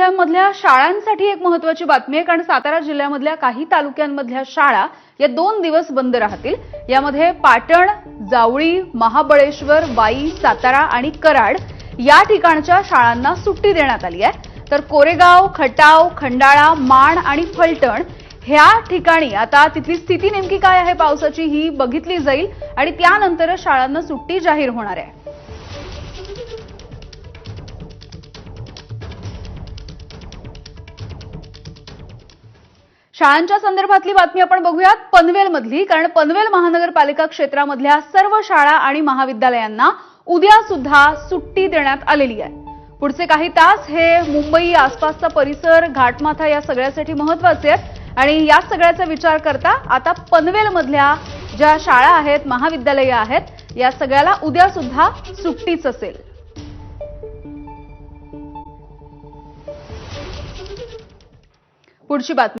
जिल्ह्यांमधल्या शाळांसाठी एक महत्वाची बातमी आहे कारण सातारा जिल्ह्यामधल्या काही तालुक्यांमधल्या शाळा या दोन दिवस बंद राहतील. यामध्ये पाटण जावळी महाबळेश्वर वाई सातारा आणि कराड या ठिकाणच्या शाळांना सुट्टी देण्यात आली आहे. तर कोरेगाव खटाव खंडाळा माण आणि फलटण ह्या ठिकाणी आता तिथली स्थिती नेमकी काय आहे? पावसाची ही बघितली जाईल आणि त्यानंतरच शाळांना सुट्टी जाहीर होणार आहे. शाळांच्या संदर्भातली बातमी आपण बघूयात पनवेलमधली कारण पनवेल महानगरपालिका क्षेत्रामधल्या सर्व शाळा आणि महाविद्यालयांना उद्या सुद्धा सुट्टी देण्यात आलेली आहे. पुढचे काही तास हे मुंबई आसपासचा परिसर घाटमाथा या सगळ्यासाठी महत्त्वाचे आहेत. आणि या सगळ्याचा विचार करता आता पनवेलमधल्या ज्या शाळा आहेत महाविद्यालयं आहेत या सगळ्याला उद्या सुद्धा सुट्टीच असेल. पुढची बातमी.